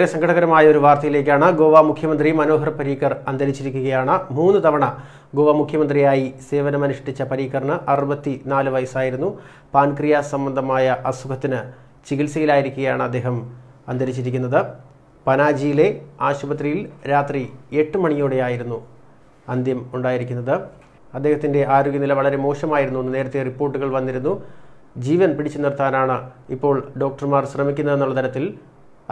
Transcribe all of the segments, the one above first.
ഏറെ സങ്കടകരമായ ഒരു വാർത്തയിലേക്കാണ് ഗോവ മുഖ്യമന്ത്രി മനോഹർ പരീക്കർ അന്തരിച്ചിരിക്കുകയാണ്. മൂന്ന് തവണ ഗോവ മുഖ്യമന്ത്രിയായി സേവനമനുഷ്ഠിച്ച പരീക്കറിന് അറുപത്തി നാല് വയസ്സായിരുന്നു. പാൻക്രിയാസ് സംബന്ധമായ അസുഖത്തിന് ചികിത്സയിലായിരിക്കുകയാണ് അദ്ദേഹം അന്തരിച്ചിരിക്കുന്നത്. പനാജിയിലെ ആശുപത്രിയിൽ രാത്രി എട്ട് മണിയോടെയായിരുന്നു അന്ത്യം ഉണ്ടായിരിക്കുന്നത്. അദ്ദേഹത്തിന്റെ ആരോഗ്യനില വളരെ മോശമായിരുന്നു എന്ന് നേരത്തെ റിപ്പോർട്ടുകൾ വന്നിരുന്നു. ജീവൻ പിടിച്ചു നിർത്താനാണ് ഇപ്പോൾ ഡോക്ടർമാർ ശ്രമിക്കുന്നതെന്നുള്ള തരത്തിൽ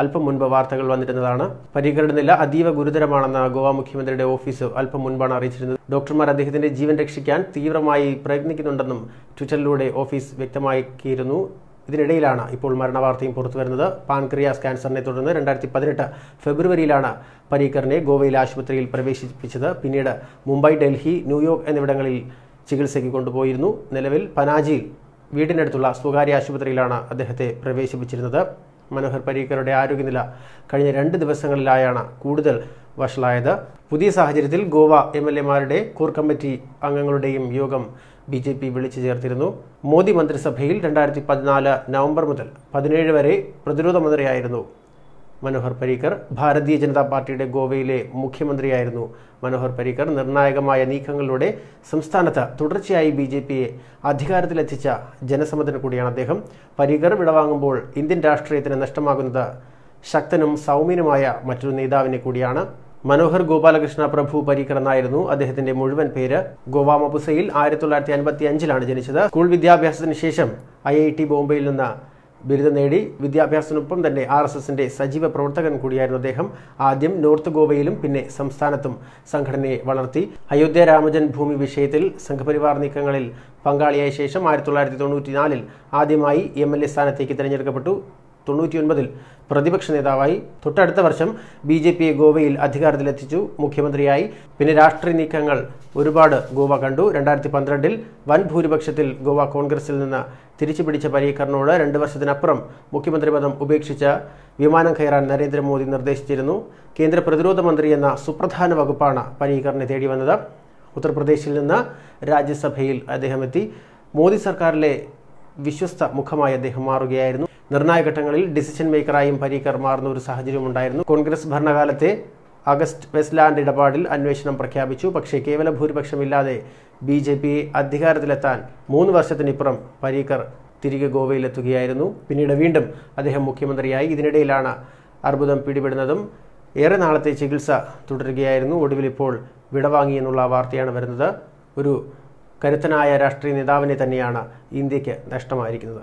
അല്പം മുൻപ് വാർത്തകൾ വന്നിരുന്നതാണ്. പരീക്കറുടെ നില അതീവ ഗുരുതരമാണെന്ന് ഗോവ മുഖ്യമന്ത്രിയുടെ ഓഫീസ് അല്പം മുൻപാണ് അറിയിച്ചിരുന്നത്. ഡോക്ടർമാർ അദ്ദേഹത്തിന്റെ ജീവൻ രക്ഷിക്കാൻ തീവ്രമായി പ്രയത്നിക്കുന്നുണ്ടെന്നും ട്വിറ്ററിലൂടെ ഓഫീസ് വ്യക്തമാക്കിയിരുന്നു. ഇതിനിടയിലാണ് ഇപ്പോൾ മരണവാർത്തയും പുറത്തുവരുന്നത് പാൻക്രിയാസ് ക്യാൻസറിനെ തുടർന്ന് രണ്ടായിരത്തി പതിനെട്ട് ഫെബ്രുവരിയിലാണ് പരീക്കറിനെ ഗോവയിലെ ആശുപത്രിയിൽ പ്രവേശിപ്പിച്ചത്. പിന്നീട് മുംബൈ ഡൽഹി ന്യൂയോർക്ക് എന്നിവിടങ്ങളിൽ ചികിത്സയ്ക്ക് കൊണ്ടുപോയിരുന്നു. നിലവിൽ പനാജിയിൽ വീടിനടുത്തുള്ള സ്വകാര്യ ആശുപത്രിയിലാണ് അദ്ദേഹത്തെ പ്രവേശിപ്പിച്ചിരുന്നത്. മനോഹർ പരീക്കറുടെ ആരോഗ്യനില കഴിഞ്ഞ രണ്ട് ദിവസങ്ങളിലായാണ് കൂടുതൽ വഷളായത്. പുതിയ സാഹചര്യത്തിൽ ഗോവ എം എൽ എമാരുടെ കോർ കമ്മിറ്റി അംഗങ്ങളുടെയും യോഗം ബി ജെ പി വിളിച്ചു ചേർത്തിരുന്നു. മോദി മന്ത്രിസഭയിൽ രണ്ടായിരത്തി പതിനാല് നവംബർ മുതൽ പതിനേഴ് വരെ പ്രതിരോധ മന്ത്രിയായിരുന്നു. മനോഹർ പരീക്കർ. ഭാരതീയ ജനതാ പാർട്ടിയുടെ ഗോവയിലെ മുഖ്യമന്ത്രിയായിരുന്നു മനോഹർ പരീക്കർ. നിർണായകമായ നീക്കങ്ങളിലൂടെ സംസ്ഥാനത്ത് തുടർച്ചയായി ബി ജെ പിയെ അധികാരത്തിലെത്തിച്ച ജനസമ്മതന് കൂടിയാണ് അദ്ദേഹം. പരീക്കർ വിടവാങ്ങുമ്പോൾ ഇന്ത്യൻ രാഷ്ട്രീയത്തിന് നഷ്ടമാകുന്നത് ശക്തനും സൗമ്യനുമായ മറ്റൊരു നേതാവിനെ കൂടിയാണ്. മനോഹർ ഗോപാലകൃഷ്ണ പ്രഭു പരീക്കർ എന്നായിരുന്നു അദ്ദേഹത്തിന്റെ മുഴുവൻ പേര്. ഗോവ മപുസയിൽ ആയിരത്തി തൊള്ളായിരത്തി അൻപത്തി അഞ്ചിലാണ് ജനിച്ചത്. സ്കൂൾ വിദ്യാഭ്യാസത്തിന് ശേഷം ഐ ഐ ടി ബോംബെയിൽ നിന്ന് ബിരുദം നേടി വിദ്യാഭ്യാസത്തിനൊപ്പം തന്നെ ആർ എസ് എസിന്റെ സജീവ പ്രവർത്തകൻ കൂടിയായിരുന്നു അദ്ദേഹം. ആദ്യം നോർത്ത് ഗോവയിലും പിന്നെ സംസ്ഥാനത്തും സംഘടനയെ വളർത്തി. അയോധ്യ രാമജൻ ഭൂമി വിഷയത്തിൽ സംഘപരിവാർ നീക്കങ്ങളിൽ പങ്കാളിയായ ശേഷം ആയിരത്തി തൊള്ളായിരത്തി തൊണ്ണൂറ്റിനാലിൽ ആദ്യമായി എം എൽ എ സ്ഥാനത്തേക്ക് തിരഞ്ഞെടുക്കപ്പെട്ടു. തൊണ്ണൂറ്റിയൊൻപതിൽ പ്രതിപക്ഷ നേതാവായി. തൊട്ടടുത്ത വർഷം ബി ജെ പിയെ ഗോവയിൽ അധികാരത്തിലെത്തിച്ചു. മുഖ്യമന്ത്രിയായി. പിന്നെ രാഷ്ട്രീയ നീക്കങ്ങൾ ഒരുപാട് ഗോവ കണ്ടു. രണ്ടായിരത്തി പന്ത്രണ്ടിൽ വൻ ഭൂരിപക്ഷത്തിൽ ഗോവ കോൺഗ്രസിൽ നിന്ന് തിരിച്ചു പിടിച്ച പരീക്കറിനോട് രണ്ട് വർഷത്തിനപ്പുറം മുഖ്യമന്ത്രി പദം ഉപേക്ഷിച്ച വിമാനം കയറാൻ നരേന്ദ്രമോദി നിർദ്ദേശിച്ചിരുന്നു. കേന്ദ്ര പ്രതിരോധ മന്ത്രി എന്ന സുപ്രധാന വകുപ്പാണ് പരീക്കറിനെ തേടി വന്നത്. ഉത്തർപ്രദേശിൽ നിന്ന് രാജ്യസഭയിൽ അദ്ദേഹം എത്തി. മോദി സർക്കാരിലെ വിശ്വസ്ത മുഖമായി അദ്ദേഹം മാറുകയായിരുന്നു. നിർണായക ഘട്ടങ്ങളിൽ ഡിസിഷൻ മേക്കറായും പരീക്കർ മാറുന്ന ഒരു സാഹചര്യം ഉണ്ടായിരുന്നു. കോൺഗ്രസ് ഭരണകാലത്തെ അഗസ്റ്റ് വെസ്റ്റ്ലാൻഡ് ഇടപാടിൽ അന്വേഷണം പ്രഖ്യാപിച്ചു. പക്ഷേ കേവല ഭൂരിപക്ഷമില്ലാതെ ബി ജെ പി അധികാരത്തിലെത്താൻ മൂന്ന് വർഷത്തിനിപ്പുറം പരീക്കർ തിരികെ ഗോവയിലെത്തുകയായിരുന്നു. പിന്നീട് വീണ്ടും അദ്ദേഹം മുഖ്യമന്ത്രിയായി. ഇതിനിടയിലാണ് അർബുദം പിടിപെടുന്നതും ഏറെ നാളത്തെ ചികിത്സ തുടരുകയായിരുന്നു. ഒടുവിൽ ഇപ്പോൾ വിടവാങ്ങി എന്നുള്ള വാർത്തയാണ് വരുന്നത്. ഒരു കരുത്തനായ രാഷ്ട്രീയ നേതാവിനെ തന്നെയാണ് ഇന്ത്യയ്ക്ക് നഷ്ടമായിരിക്കുന്നത്.